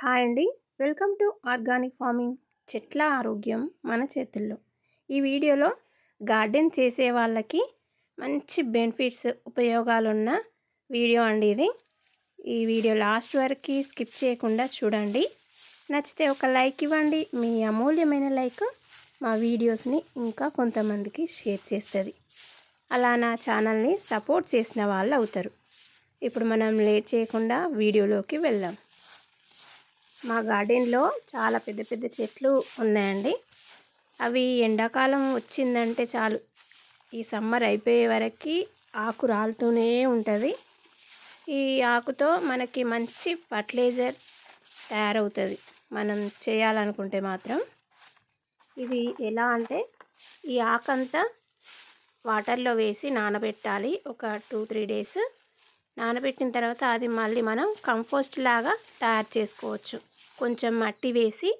Hi అండి. Welcome to organic farming. చెట్ల ఆరోగ్యం మన చేతుల్లో. ఈ వీడియోలో గార్డెన్ చేసే వాళ్ళకి మంచి బెనిఫిట్స్ ఉపయోగాలున్న వీడియో అండి ఇది. ఈ వీడియో లాస్ట్ వరకు స్కిప్ చేయకుండా చూడండి. నచ్చితే ఒక లైక్ ఇవ్వండి. మీ అమూల్యమైన లైక్ మా వీడియోస్ని ఇంకా కొంతమందికి షేర్ చేస్తుంది. అలా నా ఛానల్ని సపోర్ట్ చేసిన వాళ్ళు అవుతారు. ఇప్పుడు మనం లేట్ చేయకుండా వీడియోలోకి వెళ్దాం. మా గార్డెన్లో చాలా పెద్ద పెద్ద చెట్లు ఉన్నాయండి. అవి ఎండాకాలం వచ్చిందంటే చాలు. ఈ సమ్మర్ అయిపోయే వరకు ఆకు రాలుతూనే ఉంటుంది. ఈ ఆకుతో మనకి మంచి ఫర్టిలైజర్ తయారవుతుంది. మనం చేయాలనుకుంటే మాత్రం. ఇది ఎలా అంటే ఈ ఆకంతా వాటర్లో వేసి నానబెట్టాలి. ఒక టూ త్రీ డేస్ నానబెట్టిన తర్వాత అది మళ్ళీ మనం కంపోస్ట్ లాగా తయారు చేసుకోవచ్చు. కొంచెం మట్టి వేసి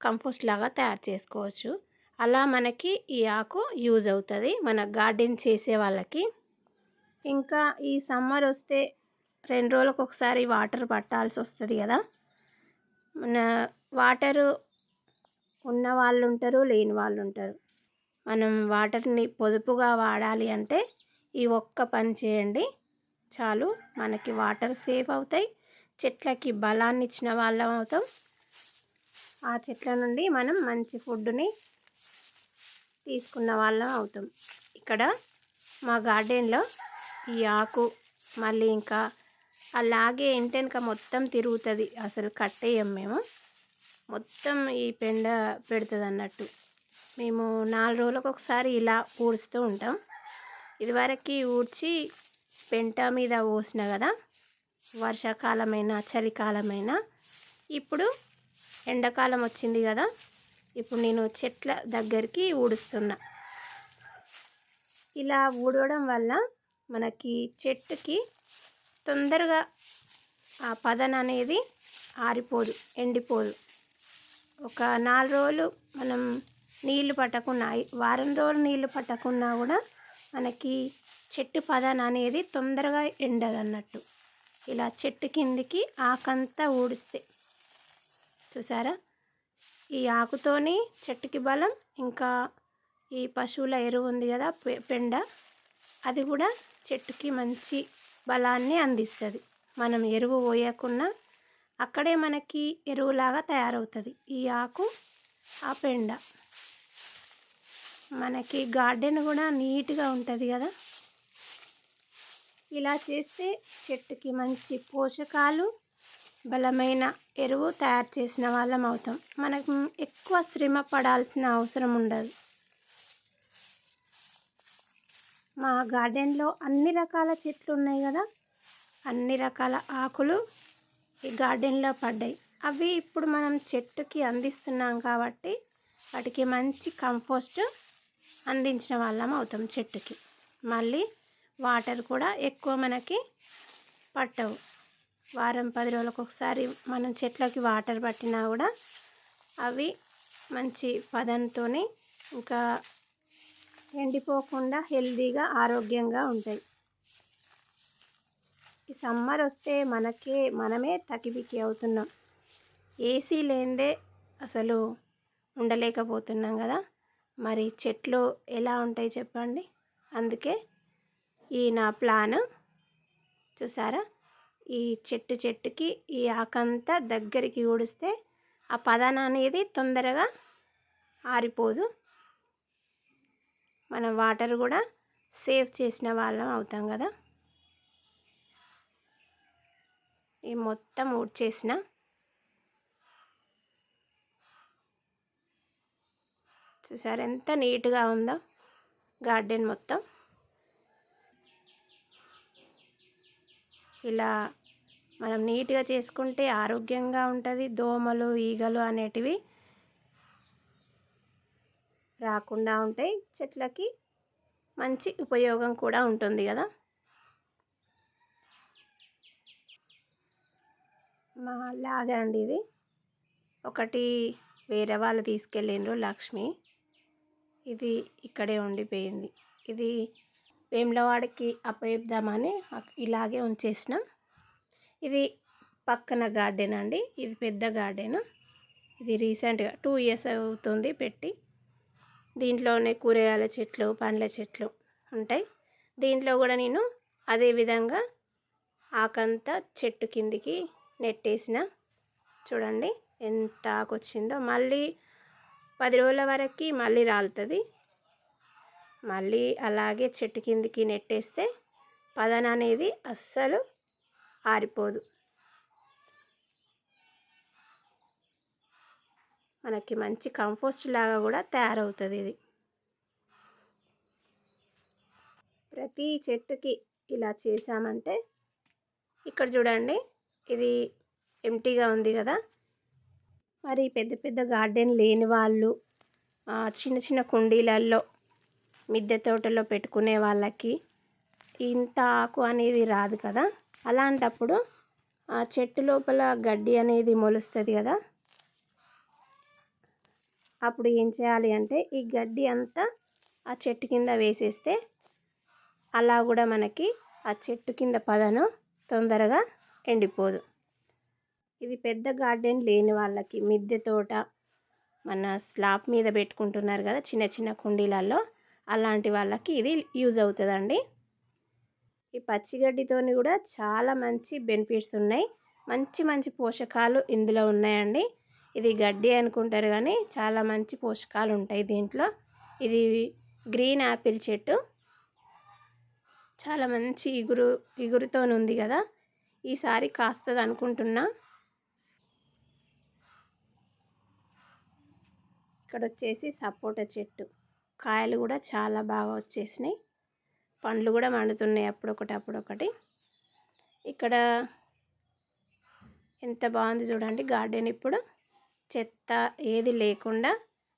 కంపోస్ట్ లాగా తయారు చేసుకోవచ్చు. అలా మనకి ఈ ఆకు యూజ్ అవుతుంది. మన గార్డెన్ చేసే వాళ్ళకి. ఇంకా ఈ సమ్మర్ వస్తే రెండు రోజులకు ఒకసారి వాటర్ పట్టాల్సి వస్తుంది కదా. మన వాటరు ఉన్న వాళ్ళు ఉంటారు లేని వాళ్ళు ఉంటారు. మనం వాటర్ని పొదుపుగా వాడాలి అంటే ఈ ఒక్క పని చేయండి. చాలు మనకి వాటర్ సేఫ్ అవుతాయి. చెట్లకి బలాన్ని ఇచ్చిన వాళ్ళం అవుతాం. ఆ చెట్ల నుండి మనం మంచి ఫుడ్ని తీసుకున్న వాళ్ళం అవుతాం. ఇక్కడ మా గార్డెన్లో ఈ ఆకు మళ్ళీ ఇంకా అలాగే ఇంటెనక మొత్తం తిరుగుతుంది. అసలు కట్టేయం మేము. మొత్తం ఈ పెండ పెడుతుంది అన్నట్టు మేము నాలుగు రోజులకు ఒకసారి ఇలా ఊడుస్తూ ఉంటాం. ఇదివరకు ఊడ్చి పెంట మీద పోసిన కదా వర్షాకాలమైనా చలికాలమైనా. ఇప్పుడు ఎండాకాలం వచ్చింది కదా ఇప్పుడు నేను చెట్ల దగ్గరికి ఊడుస్తున్నా. ఇలా ఊడవడం వల్ల మనకి చెట్టుకి తొందరగా ఆ పదన అనేది ఆరిపోదు ఎండిపోదు. ఒక నాలుగు రోజులు మనం నీళ్ళు పట్టకున్నా వారం రోజులు నీళ్ళు పట్టకున్నా కూడా మనకి చెట్టు పదన అనేది తొందరగా ఎండదన్నట్టు. ఇలా చెట్టు కిందికి ఆకంతా ఊడిస్తే. చూసారా? ఈ ఆకుతోని చెట్టుకి బలం ఇంకా ఈ పశువుల ఎరువు ఉంది కదా పెండ. అది కూడా చెట్టుకి మంచి బలాన్ని అందిస్తుంది. మనం ఎరువు పోయకుండా అక్కడే మనకి ఎరువులాగా తయారవుతుంది. ఈ ఆకు ఆ పెండ. మనకి గార్డెన్ కూడా నీట్గా ఉంటుంది కదా. ఇలా చేస్తే చెట్టుకి మంచి పోషకాలు బలమైన ఎరువు తయారు చేసిన వాళ్ళం అవుతాం. మనకు ఎక్కువ శ్రమ పడాల్సిన అవసరం ఉండదు. మా గార్డెన్లో అన్ని రకాల చెట్లు ఉన్నాయి కదా? అన్ని రకాల ఆకులు ఈ గార్డెన్లో పడ్డాయి. అవి ఇప్పుడు మనం చెట్టుకి అందిస్తున్నాం కాబట్టి వాటికి మంచి కంపోస్ట్ అందించిన వాళ్ళం అవుతాం చెట్టుకి. మళ్ళీ వాటర్ కూడా ఎక్కువ మనకి పట్టవు. వారం పది రోజులకు ఒకసారి మనం చెట్లకి వాటర్ పట్టినా కూడా అవి మంచి పదంతో ఇంకా ఎండిపోకుండా హెల్తీగా ఆరోగ్యంగా ఉంటాయి. ఈ సమ్మర్ వస్తే మనకే మనమే తకిబికి అవుతున్నాం. ఏసీ లేనిదే అసలు ఉండలేకపోతున్నాం కదా. మరి చెట్లు ఎలా ఉంటాయి చెప్పండి? అందుకే ఈ నా ప్లాన్. చూసారా? ఈ చెట్టు చెట్టుకి ఈ ఆకంతా దగ్గరికి ఊడిస్తే ఆ పదన అనేది తొందరగా ఆరిపోదు. మన వాటర్ కూడా సేవ్ చేసిన వాళ్ళం అవుతాం కదా? ఈ మొత్తం ఊడ్చేసిన. చూసారు ఎంత నీట్గా ఉందో గార్డెన్ మొత్తం. ఇలా మనం నీట్గా చేసుకుంటే ఆరోగ్యంగా ఉంటుంది. దోమలు ఈగలు అనేటివి రాకుండా ఉంటాయి చెట్లకి మంచి ఉపయోగం కూడా ఉంటుంది కదా. మా లాగా అండి ఇది. ఒకటి వేరే వాళ్ళు తీసుకెళ్ళిండ్రు లక్ష్మి. ఇది ఇక్కడే ఉండిపోయింది. ఇది వేములవాడికి అప్పయిద్దామని ఇలాగే ఉంచేసినాం. ఇది పక్కన గార్డెన్ అండి. ఇది పెద్ద గార్డెన్. ఇది రీసెంట్గా టూ ఇయర్స్ అవుతుంది పెట్టి. దీంట్లోనే కూరగాయల చెట్లు పండ్ల చెట్లు ఉంటాయి. దీంట్లో కూడా నేను అదే విధంగా ఆకంతా చెట్టు కిందికి నెట్టేసిన. చూడండి ఎంత ఆకొచ్చిందో. మళ్ళీ పది రోజుల వరకు మళ్ళీ రాలుతుంది. మళ్ళీ అలాగే చెట్టు కిందికి నెట్టేస్తే పదన అనేది అస్సలు ఆరిపోదు. మనకి మంచి కంపోస్ట్ లాగా కూడా తయారవుతుంది ఇది. ప్రతి చెట్టుకి ఇలా చేసామంటే ఇక్కడ చూడండి ఇది ఎంటీగా ఉంది కదా. మరి పెద్ద పెద్ద గార్డెన్ లేని వాళ్ళు చిన్న చిన్న కుండీలల్లో మిద్దె తోటలో పెట్టుకునే వాళ్ళకి ఇంత ఆకు అనేది రాదు కదా. అలాంటప్పుడు ఆ చెట్టు లోపల గడ్డి అనేది మొలుస్తుంది కదా. అప్పుడు ఏం చేయాలి అంటే ఈ గడ్డి అంతా ఆ చెట్టు కింద వేసేస్తే అలా కూడా మనకి ఆ చెట్టు కింద పదను తొందరగా ఎండిపోదు. ఇది పెద్ద గార్డెన్ లేని వాళ్ళకి మిద్దె తోట మన స్లాబ్ మీద పెట్టుకుంటున్నారు కదా చిన్న చిన్న కుండీలలో అలాంటి వాళ్ళకి ఇది యూజ్ అవుతుందండి. ఈ పచ్చిగడ్డితోని కూడా చాలా మంచి బెనిఫిట్స్ ఉన్నాయి. మంచి మంచి పోషకాలు ఇందులో ఉన్నాయండి. ఇది గడ్డి అనుకుంటారు కానీ చాలా మంచి పోషకాలు ఉంటాయి దీంట్లో. ఇది గ్రీన్ యాపిల్ చెట్టు. చాలా మంచి ఇగురు ఇగురుతో ఉంది కదా. ఈసారి కాస్తుంది అనుకుంటున్నా. ఇక్కడ వచ్చేసి సపోటా చెట్టు. కాయలు కూడా చాలా బాగా వచ్చేసినాయి. పండ్లు కూడా మండుతున్నాయి అప్పుడొకటి అప్పుడొకటి. ఇక్కడ ఎంత బాగుంది చూడండి గార్డెన్ ఇప్పుడు. చెత్త ఏది లేకుండా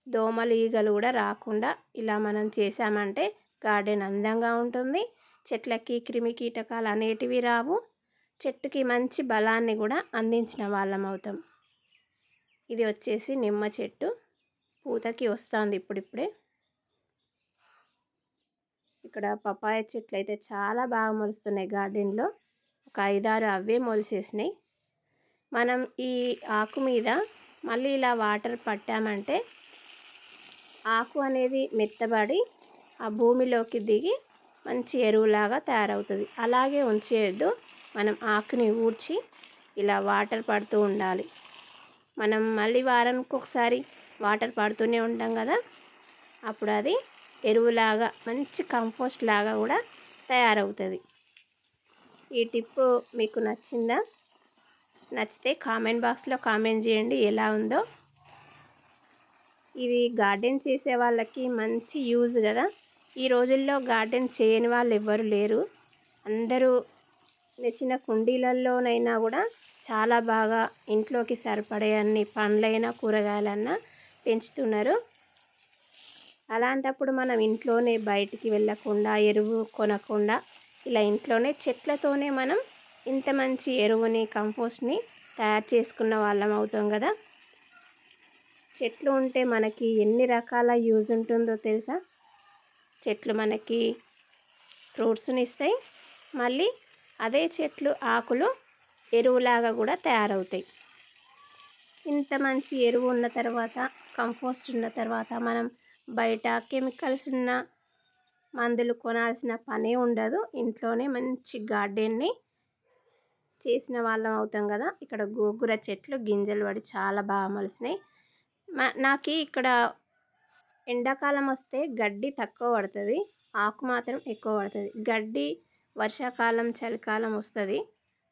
దోమలు ఈగలు కూడా రాకుండా ఇలా మనం చేసామంటే గార్డెన్ అందంగా ఉంటుంది. చెట్లకి క్రిమి కీటకాలు అనేటివి రావు. చెట్టుకి మంచి బలాన్ని కూడా అందించిన వాళ్ళం అవుతాం. ఇది వచ్చేసి నిమ్మ చెట్టు. పూతకి వస్తుంది ఇప్పుడిప్పుడే. ఇక్కడ పపాయ చెట్లు అయితే చాలా బాగా మొలుస్తున్నాయి గార్డెన్లో. ఒక ఐదారు అవే మొలిసేసినాయి మనం ఈ ఆకు మీద మళ్ళీ ఇలా వాటర్ పట్టామంటే ఆకు అనేది మెత్తబడి ఆ భూమిలోకి దిగి మంచి ఎరువులాగా తయారవుతుంది. అలాగే ఉంచేయద్దు. మనం ఆకుని ఊడ్చి ఇలా వాటర్ పడుతూ ఉండాలి. మనం మళ్ళీ వారానికి ఒకసారి వాటర్ పడుతూనే ఉంటాం కదా. అప్పుడు అది ఎరువులాగా మంచి కంపోస్ట్ లాగా కూడా తయారవుతుంది. ఈ టిప్పు మీకు నచ్చిందా? నచ్చితే కామెంట్ బాక్స్లో కామెంట్ చేయండి ఎలా ఉందో. ఇది గార్డెన్ చేసే వాళ్ళకి మంచి యూజ్ కదా. ఈ రోజుల్లో గార్డెన్ చేయని వాళ్ళు ఎవ్వరు లేరు. అందరూ చిన్న కుండీలలోనైనా కూడా చాలా బాగా ఇంట్లోకి సరిపడే అన్ని పండ్లైనా కూరగాయలన్నా పెంచుతున్నారు. అలాంటప్పుడు మనం ఇంట్లోనే బయటికి వెళ్ళకుండా ఎరువు కొనకుండా ఇలా ఇంట్లోనే చెట్లతోనే మనం ఇంత మంచి ఎరువుని కంపోస్ట్ని తయారు చేసుకున్న వాళ్ళం అవుతాం కదా. చెట్లు ఉంటే మనకి ఎన్ని రకాల యూజ్ ఉంటుందో తెలుసా? చెట్లు మనకి ఫ్రూట్స్ని ఇస్తాయి. మళ్ళీ అదే చెట్లు ఆకులు ఎరువులాగా కూడా తయారవుతాయి. ఇంత మంచి ఎరువు ఉన్న తర్వాత కంపోస్ట్ ఉన్న తర్వాత మనం బయట కెమికల్స్ ఉన్న మందులు కొనాల్సిన పనే ఉండదు. ఇంట్లోనే మంచి గార్డెన్ని చేసిన వాళ్ళం అవుతాం కదా. ఇక్కడ గోగుర చెట్లు గింజలు పడి చాలా బాగా మొలిసినాయి. నాకు ఇక్కడ ఎండాకాలం వస్తే గడ్డి తక్కువ పడుతుంది. ఆకు మాత్రం ఎక్కువ పడుతుంది. గడ్డి వర్షాకాలం చలికాలం వస్తుంది.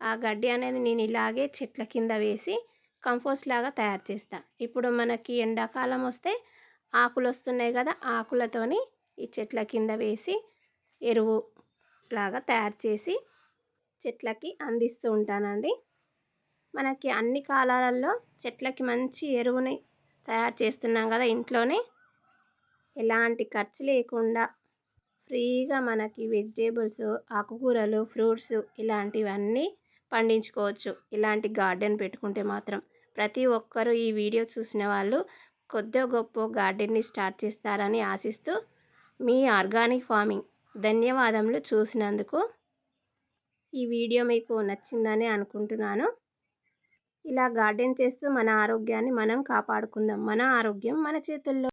ఆ గడ్డి అనేది నేను ఇలాగే చెట్ల కింద వేసి కంపోస్ట్ లాగా తయారు చేస్తా. ఇప్పుడు మనకి ఎండాకాలం వస్తే ఆకులు వస్తున్నాయి కదా ఆకులతోని ఈ చెట్ల కింద వేసి ఎరువు లాగా తయారు చేసి చెట్లకి అందిస్తూ ఉంటానండి. మనకి అన్ని కాలాలలో చెట్లకి మంచి ఎరువుని తయారు చేస్తున్నాం కదా ఇంట్లోనే. ఎలాంటి ఖర్చు లేకుండా ఫ్రీగా మనకి వెజిటేబుల్స్ ఆకుకూరలు ఫ్రూట్స్ ఇలాంటివన్నీ పండించుకోవచ్చు. ఇలాంటి గార్డెన్ పెట్టుకుంటే మాత్రం ప్రతి ఒక్కరూ ఈ వీడియో చూసిన వాళ్ళు కొద్దిగా గొప్ప గార్డెన్ని స్టార్ట్ చేస్తారని ఆశిస్తూ మీ ఆర్గానిక్ ఫార్మింగ్ ధన్యవాదములు చూసినందుకు ఈ వీడియో మీకు నచ్చిందని అనుకుంటున్నాను. ఇలా గార్డెన్ చేస్తూ మన ఆరోగ్యాన్ని మనం కాపాడుకుందాం. మన ఆరోగ్యం మన చేతుల్లో